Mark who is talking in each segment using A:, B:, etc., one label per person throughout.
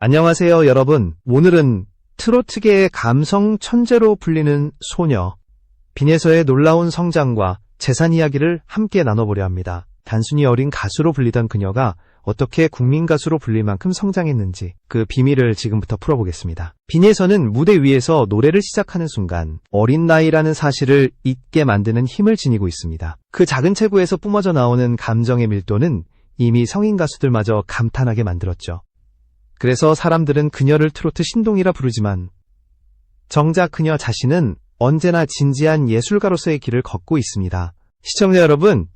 A: 안녕하세요, 여러분. 오늘은 트로트계의 감성 천재로 불리는 소녀, 빈에서의 놀라운 성장과 재산 이야기를 함께 나눠보려 합니다. 단순히 어린 가수로 불리던 그녀가 어떻게 국민 가수로 불릴 만큼 성장했는지 그 비밀을 지금부터 풀어보겠습니다. 빈에서는 무대 위에서 노래를 시작하는 순간 어린 나이라는 사실을 잊게 만드는 힘을 지니고 있습니다. 그 작은 체구에서 뿜어져 나오는 감정의 밀도는 이미 성인 가수들마저 감탄하게 만들었죠. 그래서 사람들은 그녀를 트로트 신동이라 부르지만 정작 그녀 자신은 언제나 진지한 예술가로서의 길을 걷고 있습니다. 시청자 여러분,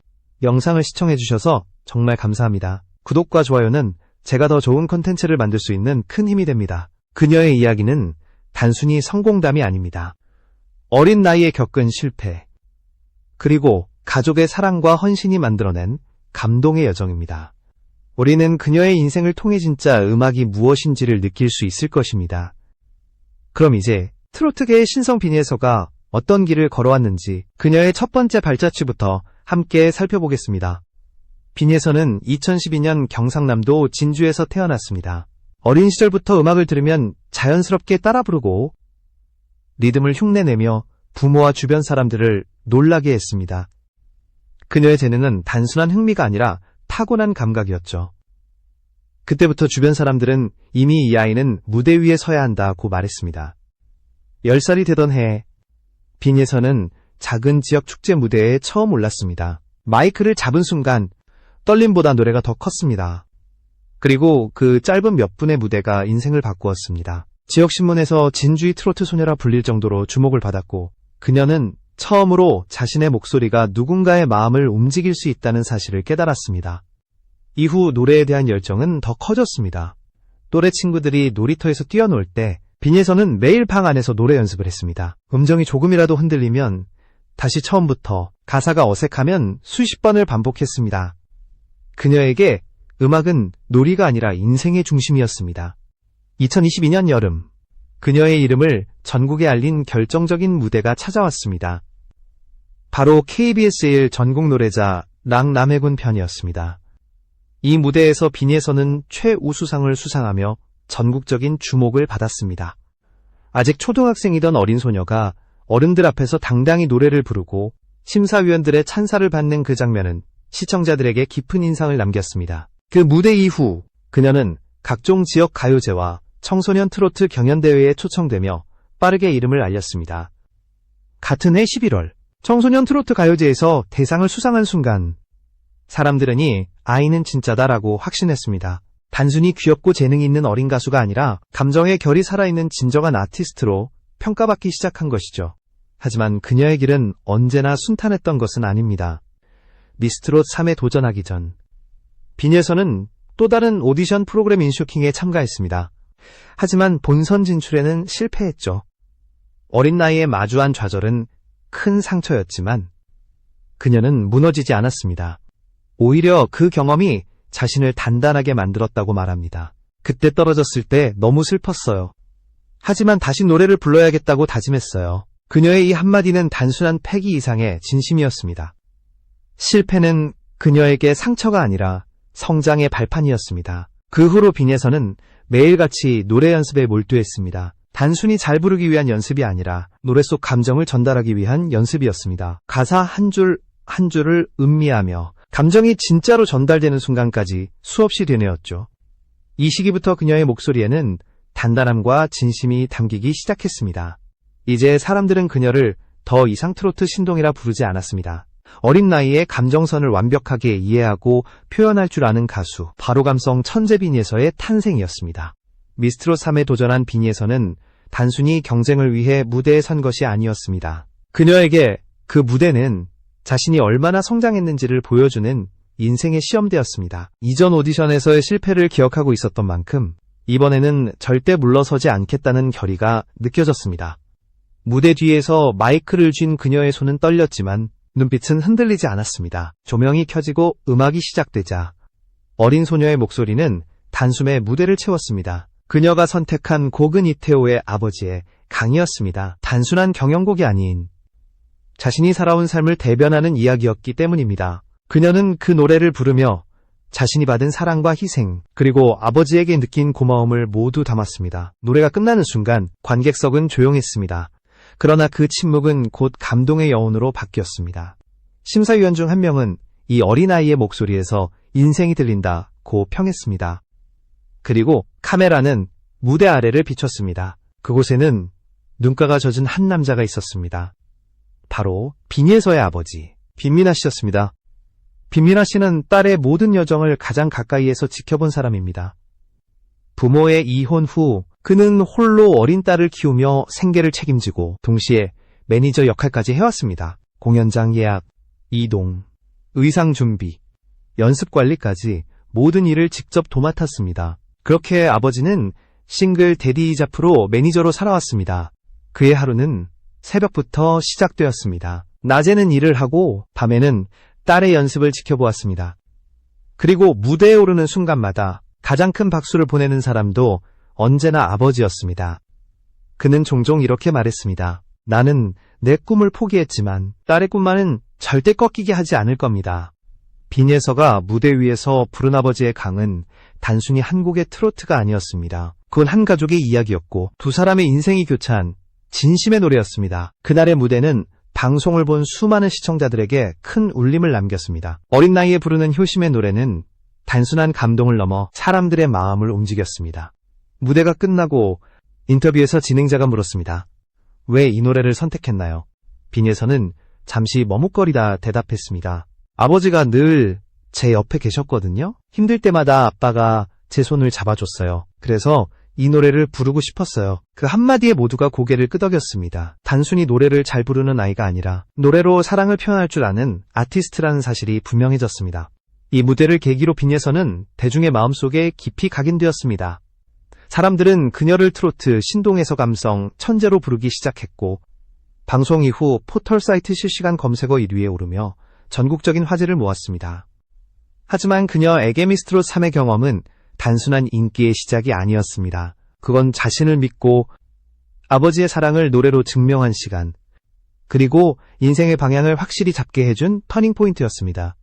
A: 영상을 시청해주셔서 정말 감사합니다. 구독과 좋아요는 제가 더 좋은 컨텐츠를 만들 수 있는 큰 힘이 됩니다. 그녀의 이야기는 단순히 성공담이 아닙니다. 어린 나이에 겪은 실패, 그리고 가족의 사랑과 헌신이 만들어낸 감동의 여정입니다. 우리는 그녀의 인생을 통해 진짜 음악이 무엇인지를 느낄 수 있을 것입니다. 그럼 이제 트로트계의 신성 비니에서가 어떤 길을 걸어왔는지 그녀의 첫 번째 발자취부터 함께 살펴보겠습니다. 비니에서는 2012년 경상남도 진주에서 태어났습니다. 어린 시절부터 음악을 들으면 자연스럽게 따라 부르고 리듬을 흉내내며 부모와 주변 사람들을 놀라게 했습니다. 그녀의 재능은 단순한 흥미가 아니라 타고난 감각이었죠. 그때부터 주변 사람들은 이미 이 아이는 무대 위에 서야 한다고 말했습니다. 10살이 되던 해, 빈에서는 작은 지역 축제 무대에 처음 올랐습니다. 마이크를 잡은 순간 떨림보다 노래가 더 컸습니다. 그리고 그 짧은 몇 분의 무대가 인생을 바꾸었습니다. 지역신문에서 진주의 트로트 소녀라 불릴 정도로 주목을 받았고 그녀는 처음으로 자신의 목소리가 누군가의 마음을 움직일 수 있다는 사실을 깨달았습니다. 이후 노래에 대한 열정은 더 커졌습니다. 또래 친구들이 놀이터에서 뛰어놀 때 빈에서는 매일 방 안에서 노래 연습을 했습니다. 음정이 조금이라도 흔들리면 다시 처음부터 가사가 어색하면 수십 번을 반복했습니다. 그녀에게 음악은 놀이가 아니라 인생의 중심이었습니다. 2022년 여름, 그녀의 이름을 전국에 알린 결정적인 무대가 찾아왔습니다. 바로 KBS1 전국 노래자 랑 남해군 편이었습니다. 이 무대에서 비니에서는 최우수상을 수상하며 전국적인 주목을 받았습니다. 아직 초등학생이던 어린 소녀가 어른들 앞에서 당당히 노래를 부르고 심사위원들의 찬사를 받는 그 장면은 시청자들에게 깊은 인상을 남겼습니다. 그 무대 이후 그녀는 각종 지역 가요제와 청소년 트로트 경연대회에 초청되며 빠르게 이름을 알렸습니다. 같은 해 11월 청소년 트로트 가요제에서 대상을 수상한 순간 사람들은 이 아이는 진짜다라고 확신했습니다. 단순히 귀엽고 재능이 있는 어린 가수가 아니라 감정의 결이 살아있는 진정한 아티스트로 평가받기 시작한 것이죠. 하지만 그녀의 길은 언제나 순탄했던 것은 아닙니다. 미스트롯 3에 도전하기 전 빈에서는 또 다른 오디션 프로그램 인쇼킹에 참가했습니다. 하지만 본선 진출에는 실패했죠. 어린 나이에 마주한 좌절은 큰 상처였지만 그녀는 무너지지 않았습니다. 오히려 그 경험이 자신을 단단하게 만들었다고 말합니다. 그때 떨어졌을 때 너무 슬펐어요. 하지만 다시 노래를 불러야겠다고 다짐했어요. 그녀의 이 한마디는 단순한 패기 이상의 진심이었습니다. 실패는 그녀에게 상처가 아니라 성장의 발판이었습니다. 그 후로 빈에서는 매일같이 노래 연습에 몰두했습니다. 단순히 잘 부르기 위한 연습이 아니라 노래 속 감정을 전달하기 위한 연습이었습니다. 가사 한 줄 한 줄을 음미하며 감정이 진짜로 전달되는 순간까지 수없이 되뇌었죠. 이 시기부터 그녀의 목소리에는 단단함과 진심이 담기기 시작했습니다. 이제 사람들은 그녀를 더 이상 트로트 신동이라 부르지 않았습니다. 어린 나이에 감정선을 완벽하게 이해하고 표현할 줄 아는 가수, 바로 감성 천재 비니에서의 탄생이었습니다. 미스트로 3에 도전한 비니에서는 단순히 경쟁을 위해 무대에 선 것이 아니었습니다. 그녀에게 그 무대는 자신이 얼마나 성장했는지를 보여주는 인생의 시험대였습니다. 이전 오디션에서의 실패를 기억하고 있었던 만큼 이번에는 절대 물러서지 않겠다는 결의가 느껴졌습니다. 무대 뒤에서 마이크를 쥔 그녀의 손은 떨렸지만 눈빛은 흔들리지 않았습니다. 조명이 켜지고 음악이 시작되자 어린 소녀의 목소리는 단숨에 무대를 채웠습니다. 그녀가 선택한 곡은 이태호의 아버지의 강이었습니다. 단순한 경연곡이 아닌 자신이 살아온 삶을 대변하는 이야기였기 때문입니다. 그녀는 그 노래를 부르며 자신이 받은 사랑과 희생, 그리고 아버지에게 느낀 고마움을 모두 담았습니다. 노래가 끝나는 순간 관객석은 조용했습니다. 그러나 그 침묵은 곧 감동의 여운으로 바뀌었습니다. 심사위원 중 한 명은 이 어린아이의 목소리에서 인생이 들린다 고 평했습니다. 그리고 카메라는 무대 아래를 비췄습니다. 그곳에는 눈가가 젖은 한 남자가 있었습니다. 바로 빈예서의 아버지, 빈민아 씨였습니다. 빈민아 씨는 딸의 모든 여정을 가장 가까이에서 지켜본 사람입니다. 부모의 이혼 후 그는 홀로 어린 딸을 키우며 생계를 책임지고 동시에 매니저 역할까지 해왔습니다. 공연장 예약, 이동, 의상 준비, 연습 관리까지 모든 일을 직접 도맡았습니다. 그렇게 아버지는 싱글 데디이자 프로 매니저로 살아왔습니다. 그의 하루는 새벽부터 시작되었습니다. 낮에는 일을 하고 밤에는 딸의 연습을 지켜보았습니다. 그리고 무대에 오르는 순간마다 가장 큰 박수를 보내는 사람도 언제나 아버지였습니다. 그는 종종 이렇게 말했습니다. 나는 내 꿈을 포기했지만 딸의 꿈만은 절대 꺾이게 하지 않을 겁니다. 빈예서가 무대 위에서 부른 아버지의 강은 단순히 한 곡의 트로트가 아니었습니다. 그건 한 가족의 이야기였고 두 사람의 인생이 교차한 진심의 노래였습니다. 그날의 무대는 방송을 본 수많은 시청자들에게 큰 울림을 남겼습니다. 어린 나이에 부르는 효심의 노래는 단순한 감동을 넘어 사람들의 마음을 움직였습니다. 무대가 끝나고 인터뷰에서 진행자가 물었습니다. 왜 이 노래를 선택했나요? 빈예서는 잠시 머뭇거리다 대답했습니다. 아버지가 늘 제 옆에 계셨거든요. 힘들 때마다 아빠가 제 손을 잡아줬어요. 그래서 이 노래를 부르고 싶었어요. 그 한마디에 모두가 고개를 끄덕였습니다. 단순히 노래를 잘 부르는 아이가 아니라 노래로 사랑을 표현할 줄 아는 아티스트라는 사실이 분명해졌습니다. 이 무대를 계기로 빈예서는 대중의 마음속에 깊이 각인되었습니다. 사람들은 그녀를 트로트, 신동에서 감성, 천재로 부르기 시작했고 방송 이후 포털 사이트 실시간 검색어 1위에 오르며 전국적인 화제를 모았습니다. 하지만 그녀 에게 미스트로 3의 경험은 단순한 인기의 시작이 아니었습니다. 그건 자신을 믿고 아버지의 사랑을 노래로 증명한 시간, 그리고 인생의 방향을 확실히 잡게 해준 터닝포인트였습니다.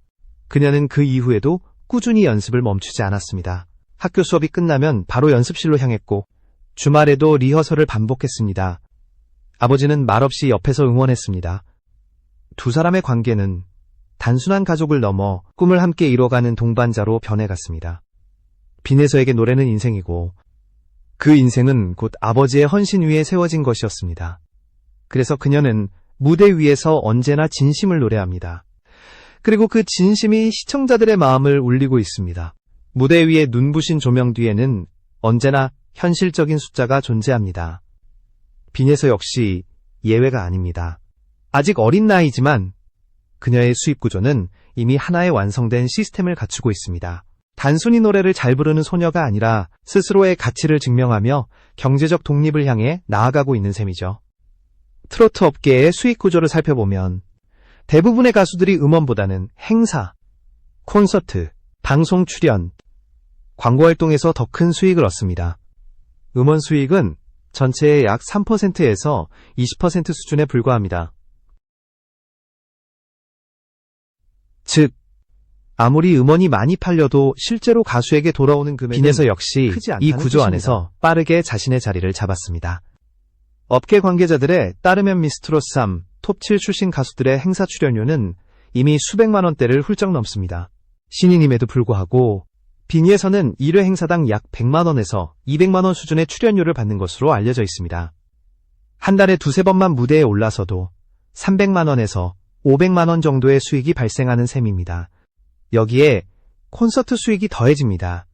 A: 그녀는 그 이후에도 꾸준히 연습을 멈추지 않았습니다. 학교 수업이 끝나면 바로 연습실로 향했고, 주말에도 리허설을 반복했습니다. 아버지는 말없이 옆에서 응원했습니다. 두 사람의 관계는 단순한 가족을 넘어 꿈을 함께 이뤄가는 동반자로 변해갔습니다. 빈에서에게 노래는 인생이고 그 인생은 곧 아버지의 헌신 위에 세워진 것이었습니다. 그래서 그녀는 무대 위에서 언제나 진심을 노래합니다. 그리고 그 진심이 시청자들의 마음을 울리고 있습니다. 무대 위에 눈부신 조명 뒤에는 언제나 현실적인 숫자가 존재합니다. 빈에서 역시 예외가 아닙니다. 아직 어린 나이지만 그녀의 수입 구조는 이미 하나의 완성된 시스템을 갖추고 있습니다. 단순히 노래를 잘 부르는 소녀가 아니라 스스로의 가치를 증명하며 경제적 독립을 향해 나아가고 있는 셈이죠. 트로트 업계의 수익 구조를 살펴보면 대부분의 가수들이 음원보다는 행사, 콘서트, 방송 출연, 광고 활동에서 더 큰 수익을 얻습니다. 음원 수익은 전체의 약 3%에서 20% 수준에 불과합니다. 즉, 아무리 음원이 많이 팔려도 실제로 가수에게 돌아오는 금액은 빈에서 역시 이 구조
B: 뜻입니다.
A: 안에서 빠르게 자신의 자리를 잡았습니다. 업계 관계자들에 따르면 미스트로스 3, 톱7 출신 가수들의 행사 출연료는 이미 수백만 원대를 훌쩍 넘습니다. 신인임에도 불구하고 빈이에서는 1회 행사당 약 100만 원에서 200만 원 수준의 출연료를 받는 것으로 알려져 있습니다. 한 달에 두세 번만 무대에 올라서도 300만 원에서 500만 원 정도의 수익이 발생하는 셈입니다. 여기에 콘서트 수익이 더해집니다.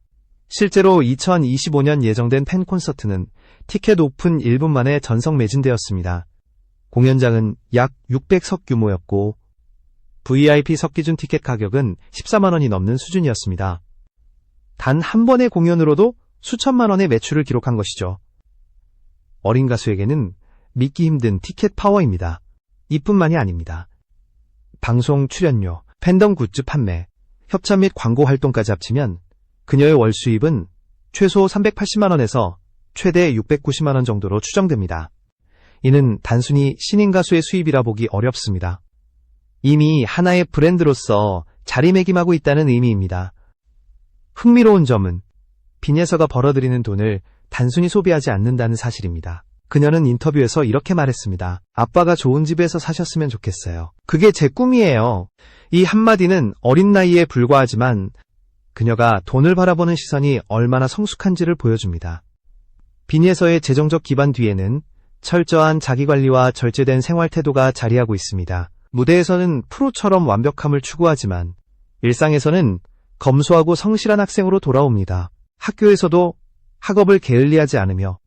A: 실제로 2025년 예정된 팬 콘서트는 티켓 오픈 1분 만에 전석 매진되었습니다. 공연장은 약 600석 규모였고 VIP 석 기준 티켓 가격은 14만 원이 넘는 수준이었습니다. 단 한 번의 공연으로도 수천만 원의 매출을 기록한 것이죠. 어린 가수에게는 믿기 힘든 티켓 파워입니다. 이뿐만이 아닙니다. 방송 출연료, 팬덤 굿즈 판매, 협찬 및 광고 활동까지 합치면 그녀의 월 수입은 최소 380만원에서 최대 690만원 정도로 추정됩니다. 이는 단순히 신인 가수의 수입이라 보기 어렵습니다. 이미 하나의 브랜드로서 자리매김하고 있다는 의미입니다. 흥미로운 점은 빈예서가 벌어들이는 돈을 단순히 소비하지 않는다는 사실입니다. 그녀는 인터뷰에서 이렇게 말했습니다. 아빠가 좋은 집에서 사셨으면 좋겠어요. 그게 제 꿈이에요. 이 한마디는 어린 나이에 불과하지만 그녀가 돈을 바라보는 시선이 얼마나 성숙한지를 보여줍니다. 빈예서의 재정적 기반 뒤에는 철저한 자기관리와 절제된 생활 태도가 자리하고 있습니다. 무대에서는 프로처럼 완벽함을 추구하지만 일상에서는 검소하고 성실한 학생으로 돌아옵니다. 학교에서도 학업을 게을리하지 않으며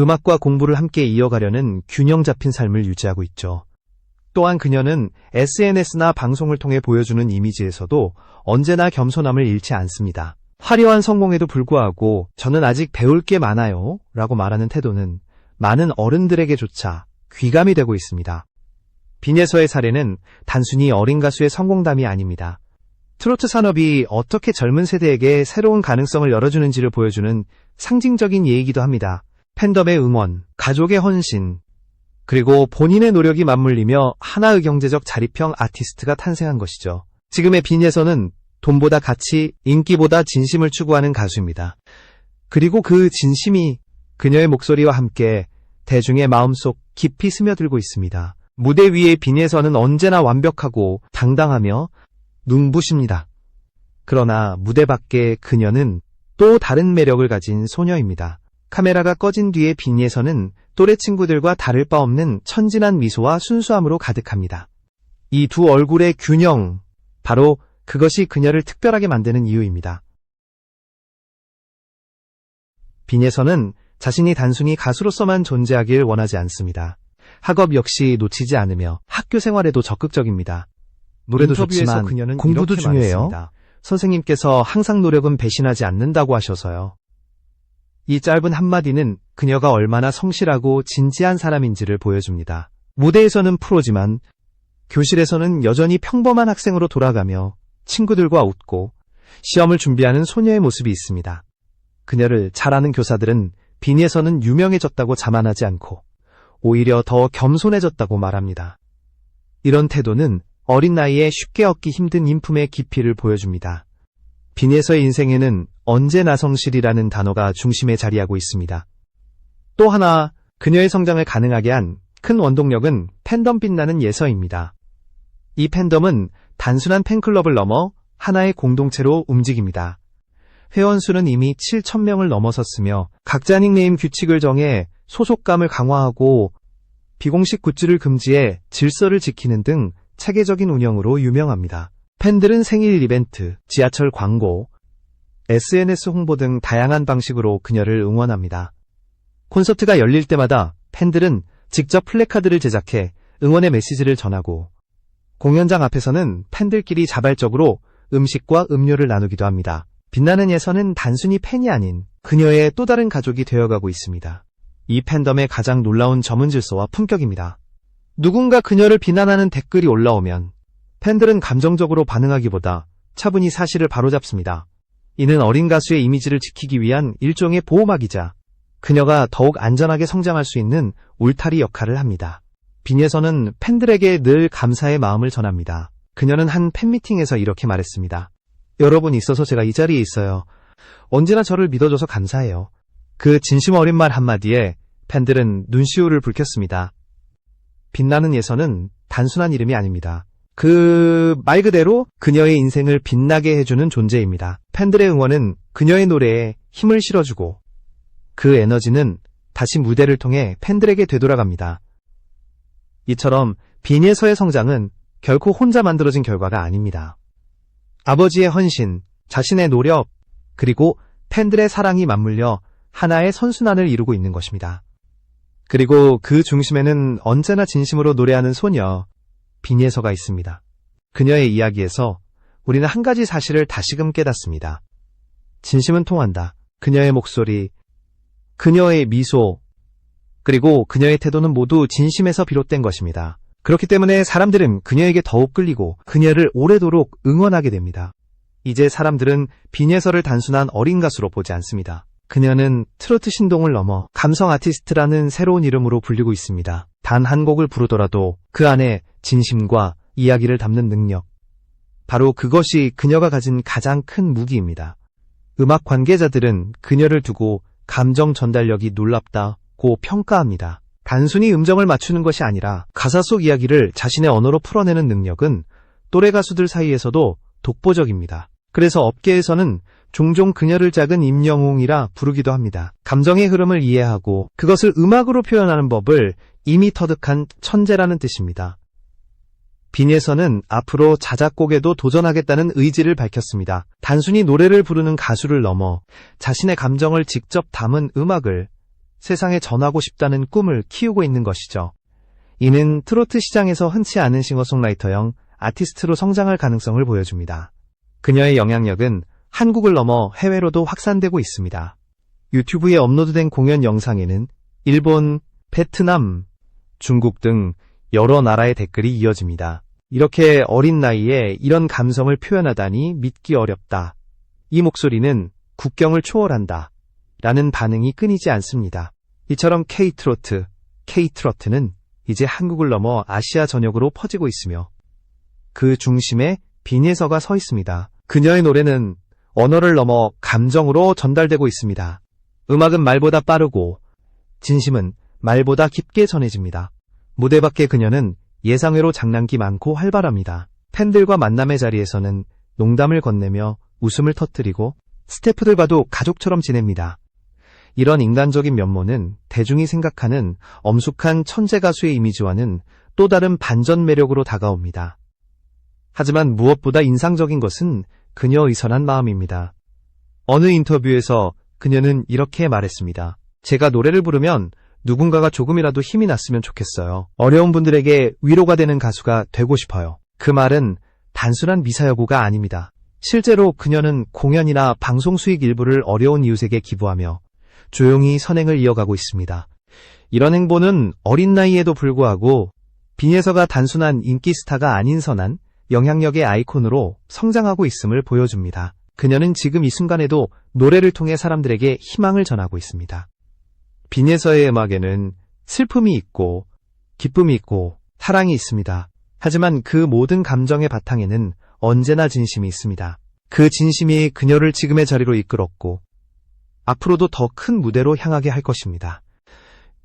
A: 음악과 공부를 함께 이어가려는 균형 잡힌 삶을 유지하고 있죠. 또한 그녀는 SNS나 방송을 통해 보여주는 이미지에서도 언제나 겸손함을 잃지 않습니다. 화려한 성공에도 불구하고 저는 아직 배울 게 많아요 라고 말하는 태도는 많은 어른들에게조차 귀감이 되고 있습니다. 빈예서의 사례는 단순히 어린 가수의 성공담이 아닙니다. 트로트 산업이 어떻게 젊은 세대에게 새로운 가능성을 열어주는지를 보여주는 상징적인 예이기도 합니다. 팬덤의 응원, 가족의 헌신, 그리고 본인의 노력이 맞물리며 하나의 경제적 자립형 아티스트가 탄생한 것이죠. 지금의 빈예서는 돈보다 가치, 인기보다 진심을 추구하는 가수입니다. 그리고 그 진심이 그녀의 목소리와 함께 대중의 마음속 깊이 스며들고 있습니다. 무대 위의 빈예서는 언제나 완벽하고 당당하며 눈부십니다. 그러나 무대 밖의 그녀는 또 다른 매력을 가진 소녀입니다. 카메라가 꺼진 뒤의 빈예서는 또래 친구들과 다를 바 없는 천진한 미소와 순수함으로 가득합니다. 이 두 얼굴의 균형, 바로 그것이 그녀를 특별하게 만드는 이유입니다. 빈예서는 자신이 단순히 가수로서만 존재하길 원하지 않습니다. 학업 역시 놓치지 않으며 학교 생활에도 적극적입니다. 노래도 좋지만 공부도 중요해요.
B: 말했습니다.
A: 선생님께서 항상 노력은 배신하지 않는다고 하셔서요. 이 짧은 한마디는 그녀가 얼마나 성실하고 진지한 사람인지를 보여줍니다. 무대에서는 프로지만 교실에서는 여전히 평범한 학생으로 돌아가며 친구들과 웃고 시험을 준비하는 소녀의 모습이 있습니다. 그녀를 잘 아는 교사들은 빈에서는 유명해졌다고 자만하지 않고 오히려 더 겸손해졌다고 말합니다. 이런 태도는 어린 나이에 쉽게 얻기 힘든 인품의 깊이를 보여줍니다. 빈에서의 인생에는 언제나 성실이라는 단어가 중심에 자리하고 있습니다. 또 하나 그녀의 성장을 가능하게 한 큰 원동력은 팬덤 빛나는 예서입니다. 이 팬덤은 단순한 팬클럽을 넘어 하나의 공동체로 움직입니다. 회원 수는 이미 7,000명을 넘어섰으며 각자 닉네임 규칙을 정해 소속감을 강화하고 비공식 굿즈를 금지해 질서를 지키는 등 체계적인 운영으로 유명합니다. 팬들은 생일 이벤트, 지하철 광고, SNS 홍보 등 다양한 방식으로 그녀를 응원합니다. 콘서트가 열릴 때마다 팬들은 직접 플래카드를 제작해 응원의 메시지를 전하고 공연장 앞에서는 팬들끼리 자발적으로 음식과 음료를 나누기도 합니다. 빛나는 예선은 단순히 팬이 아닌 그녀의 또 다른 가족이 되어가고 있습니다. 이 팬덤의 가장 놀라운 점은 질서와 품격입니다. 누군가 그녀를 비난하는 댓글이 올라오면 팬들은 감정적으로 반응하기보다 차분히 사실을 바로잡습니다. 이는 어린 가수의 이미지를 지키기 위한 일종의 보호막이자 그녀가 더욱 안전하게 성장할 수 있는 울타리 역할을 합니다. 빈예서는 팬들에게 늘 감사의 마음을 전합니다. 그녀는 한 팬미팅에서 이렇게 말했습니다. 여러분 있어서 제가 이 자리에 있어요. 언제나 저를 믿어줘서 감사해요. 그 진심 어린 말 한마디에 팬들은 눈시울을 붉혔습니다. 빛나는 예서는 단순한 이름이 아닙니다. 그 말 그대로 그녀의 인생을 빛나게 해주는 존재입니다. 팬들의 응원은 그녀의 노래에 힘을 실어주고 그 에너지는 다시 무대를 통해 팬들에게 되돌아갑니다. 이처럼 빈예서의 성장은 결코 혼자 만들어진 결과가 아닙니다. 아버지의 헌신, 자신의 노력, 그리고 팬들의 사랑이 맞물려 하나의 선순환을 이루고 있는 것입니다. 그리고 그 중심에는 언제나 진심으로 노래하는 소녀, 빈예서가 있습니다. 그녀의 이야기에서 우리는 한 가지 사실을 다시금 깨닫습니다. 진심은 통한다. 그녀의 목소리, 그녀의 미소, 그리고 그녀의 태도는 모두 진심에서 비롯된 것입니다. 그렇기 때문에 사람들은 그녀에게 더욱 끌리고 그녀를 오래도록 응원하게 됩니다. 이제 사람들은 빈예서를 단순한 어린 가수로 보지 않습니다. 그녀는 트로트 신동을 넘어 감성 아티스트라는 새로운 이름으로 불리고 있습니다. 단 한 곡을 부르더라도 그 안에 진심과 이야기를 담는 능력. 바로 그것이 그녀가 가진 가장 큰 무기입니다. 음악 관계자들은 그녀를 두고 감정 전달력이 놀랍다고 평가합니다. 단순히 음정을 맞추는 것이 아니라 가사 속 이야기를 자신의 언어로 풀어내는 능력은 또래 가수들 사이에서도 독보적입니다. 그래서 업계에서는 종종 그녀를 작은 임영웅이라 부르기도 합니다. 감정의 흐름을 이해하고 그것을 음악으로 표현하는 법을 이미 터득한 천재라는 뜻입니다. 빈에서는 앞으로 자작곡에도 도전하겠다는 의지를 밝혔습니다. 단순히 노래를 부르는 가수를 넘어 자신의 감정을 직접 담은 음악을 세상에 전하고 싶다는 꿈을 키우고 있는 것이죠. 이는 트로트 시장에서 흔치 않은 싱어송라이터형 아티스트로 성장할 가능성을 보여줍니다. 그녀의 영향력은 한국을 넘어 해외로도 확산되고 있습니다. 유튜브에 업로드된 공연 영상에는 일본, 베트남, 중국 등 여러 나라의 댓글이 이어집니다. 이렇게 어린 나이에 이런 감성을 표현하다니 믿기 어렵다. 이 목소리는 국경을 초월한다. 라는 반응이 끊이지 않습니다. 이처럼 K-트로트, K-트로트는 이제 한국을 넘어 아시아 전역으로 퍼지고 있으며 그 중심에 빈예서가 서 있습니다. 그녀의 노래는 언어를 넘어 감정으로 전달되고 있습니다. 음악은 말보다 빠르고 진심은 말보다 깊게 전해집니다. 무대 밖의 그녀는 예상외로 장난기 많고 활발합니다. 팬들과 만남의 자리에서는 농담을 건네며 웃음을 터뜨리고 스태프들과도 가족처럼 지냅니다. 이런 인간적인 면모는 대중이 생각하는 엄숙한 천재 가수의 이미지와는 또 다른 반전 매력으로 다가옵니다. 하지만 무엇보다 인상적인 것은 그녀의 선한 마음입니다. 어느 인터뷰에서 그녀는 이렇게 말했습니다. 제가 노래를 부르면 누군가가 조금이라도 힘이 났으면 좋겠어요. 어려운 분들에게 위로가 되는 가수가 되고 싶어요. 그 말은 단순한 미사여구가 아닙니다. 실제로 그녀는 공연이나 방송 수익 일부를 어려운 이웃에게 기부하며 조용히 선행을 이어가고 있습니다. 이런 행보는 어린 나이에도 불구하고 빈예서가 단순한 인기 스타가 아닌 선한 영향력의 아이콘으로 성장하고 있음을 보여줍니다. 그녀는 지금 이 순간에도 노래를 통해 사람들에게 희망을 전하고 있습니다. 빈예서의 음악에는 슬픔이 있고 기쁨이 있고 사랑이 있습니다. 하지만 그 모든 감정의 바탕에는 언제나 진심이 있습니다. 그 진심이 그녀를 지금의 자리로 이끌었고 앞으로도 더 큰 무대로 향하게 할 것입니다.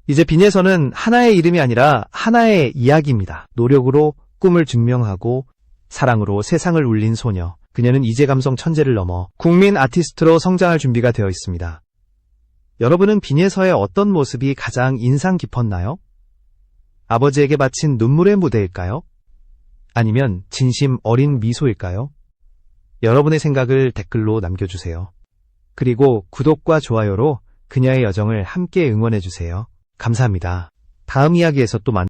A: 이제 빈예서는 하나의 이름이 아니라 하나의 이야기입니다. 노력으로 꿈을 증명하고 사랑으로 세상을 울린 소녀. 그녀는 이제 감성 천재를 넘어 국민 아티스트로 성장할 준비가 되어 있습니다. 여러분은 빈예서의 어떤 모습이 가장 인상 깊었나요? 아버지에게 바친 눈물의 무대일까요? 아니면 진심 어린 미소일까요? 여러분의 생각을 댓글로 남겨주세요. 그리고 구독과 좋아요로 그녀의 여정을 함께 응원해주세요. 감사합니다. 다음 이야기에서 또 만